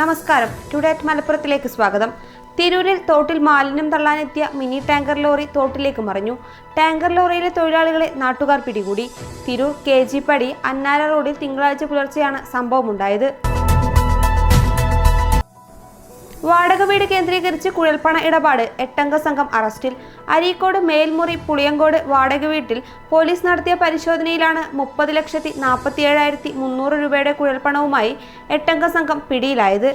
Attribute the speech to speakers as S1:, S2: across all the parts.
S1: നമസ്കാരം. Today at മലപ്പുറത്തിലേക്ക് സ്വാഗതം. തിരൂരിൽ തോട്ടിൽ മാലിന്യം തള്ളാനെത്തിയ മിനി ടാങ്കർ ലോറി തോട്ടിലേക്ക് മറിഞ്ഞു. ടാങ്കർ ലോറിയിലെ തൊഴിലാളികളെ നാട്ടുകാർ പിടികൂടി. തിരൂർ കെ ജി പടി അന്നാര റോഡിൽ തിങ്കളാഴ്ച പുലർച്ചെയാണ് സംഭവമുണ്ടായത്. വാടക വീട് കേന്ദ്രീകരിച്ച് കുഴൽപ്പണ ഇടപാട്. എട്ടംഗ സംഘം അറസ്റ്റിൽ. അരീക്കോട് മേൽമുറി പുളിയങ്കോട് വാടക വീട്ടിൽ പോലീസ് നടത്തിയ പരിശോധനയിലാണ് മുപ്പത് ലക്ഷത്തി നാൽപ്പത്തി ഏഴായിരത്തി മുന്നൂറ് രൂപയുടെ കുഴൽപ്പണവുമായി എട്ടംഗ സംഘം പിടിയിലായത്.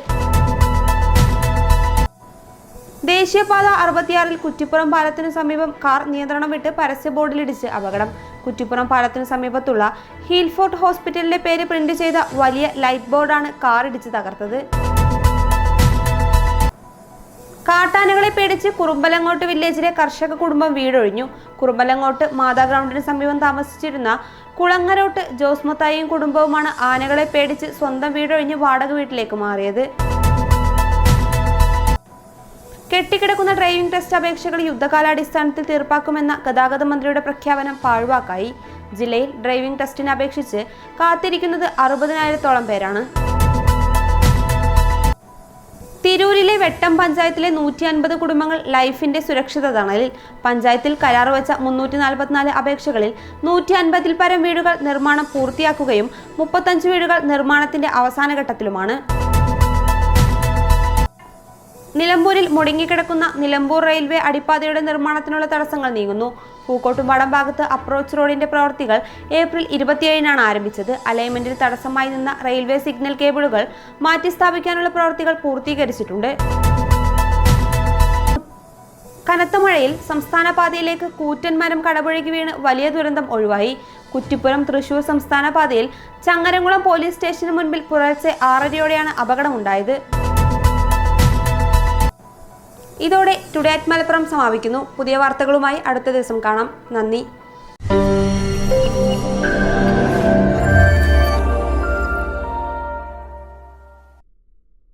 S1: ദേശീയപാത അറുപത്തിയാറിൽ കുറ്റിപ്പുറം പാലത്തിനു സമീപം കാർ നിയന്ത്രണം വിട്ട് പരസ്യ ബോർഡിലിടിച്ച് അപകടം. കുറ്റിപ്പുറം പാലത്തിനു സമീപത്തുള്ള ഹീൽഫോർട്ട് ഹോസ്പിറ്റലിന്റെ പേര് പ്രിന്റ് ചെയ്ത വലിയ ലൈറ്റ് ബോർഡാണ് കാർ ഇടിച്ച് തകർത്തത്. കാട്ടാനകളെ പേടിച്ച് കുറുമ്പലങ്ങോട്ട് വില്ലേജിലെ കർഷക കുടുംബം വീടൊഴിഞ്ഞു. കുറുമ്പലങ്ങോട്ട് മാതാ ഗ്രൗണ്ടിന് സമീപം താമസിച്ചിരുന്ന കുളങ്ങരോട്ട് ജോസ് മത്തായിയും കുടുംബവുമാണ് ആനകളെ പേടിച്ച് സ്വന്തം വീടൊഴിഞ്ഞ് വാടക വീട്ടിലേക്ക് മാറിയത്. കെട്ടിക്കിടക്കുന്ന ഡ്രൈവിംഗ് ടെസ്റ്റ് അപേക്ഷകൾ യുദ്ധകാലാടിസ്ഥാനത്തിൽ തീർപ്പാക്കുമെന്ന ഗതാഗത മന്ത്രിയുടെ പ്രഖ്യാപനം പാഴ്വാക്കായി. ജില്ലയിൽ ഡ്രൈവിംഗ് ടെസ്റ്റിന് അപേക്ഷിച്ച് കാത്തിരിക്കുന്നത് അറുപതിനായിരത്തോളം പേരാണ്. തിരൂരിലെ വെട്ടം പഞ്ചായത്തിലെ നൂറ്റി അൻപത് കുടുംബങ്ങൾ ലൈഫിന്റെ സുരക്ഷിത തണലിൽ പഞ്ചായത്തിൽ കരാർ വെച്ച മുന്നൂറ്റി നാൽപ്പത്തിനാല് അപേക്ഷകളിൽ നൂറ്റി അൻപതിൽ പരം വീടുകൾ നിർമ്മാണം പൂർത്തിയാക്കുകയും മുപ്പത്തഞ്ച് വീടുകൾ നിർമ്മാണത്തിന്റെ അവസാന ഘട്ടത്തിലുമാണ്. നിലമ്പൂരിൽ മുടങ്ങിക്കിടക്കുന്ന നിലമ്പൂർ റെയിൽവേ അടിപ്പാതയുടെ നിർമ്മാണത്തിനുള്ള തടസ്സങ്ങൾ നീങ്ങുന്നു. പൂക്കോട്ടുംപാടം ഭാഗത്ത് അപ്രോച്ച് റോഡിന്റെ പ്രവർത്തികൾ ഏപ്രിൽ ഇരുപത്തിയേഴിനാണ് ആരംഭിച്ചത്. അലൈൻമെന്റിൽ തടസ്സമായി നിന്ന റെയിൽവേ സിഗ്നൽ കേബിളുകൾ മാറ്റി സ്ഥാപിക്കാനുള്ള പ്രവർത്തികൾ പൂർത്തീകരിച്ചിട്ടുണ്ട്. കനത്ത മഴയിൽ സംസ്ഥാന പാതയിലേക്ക് കൂറ്റൻ മരം കടപുഴകി വീണ് വലിയ ദുരന്തം ഒഴിവായി. കുറ്റിപ്പുറം തൃശൂർ സംസ്ഥാന പാതയിൽ ചങ്ങരംകുളം പോലീസ് സ്റ്റേഷന് മുൻപിൽ പുലർച്ചെ ആറരയോടെയാണ് അപകടമുണ്ടായത്. ഇതോടെ ടുഡേ അറ്റ് മലപ്പുറം സമാപിക്കുന്നു. പുതിയ വാർത്തകളുമായി അടുത്ത ദിവസം കാണാം. നന്ദി.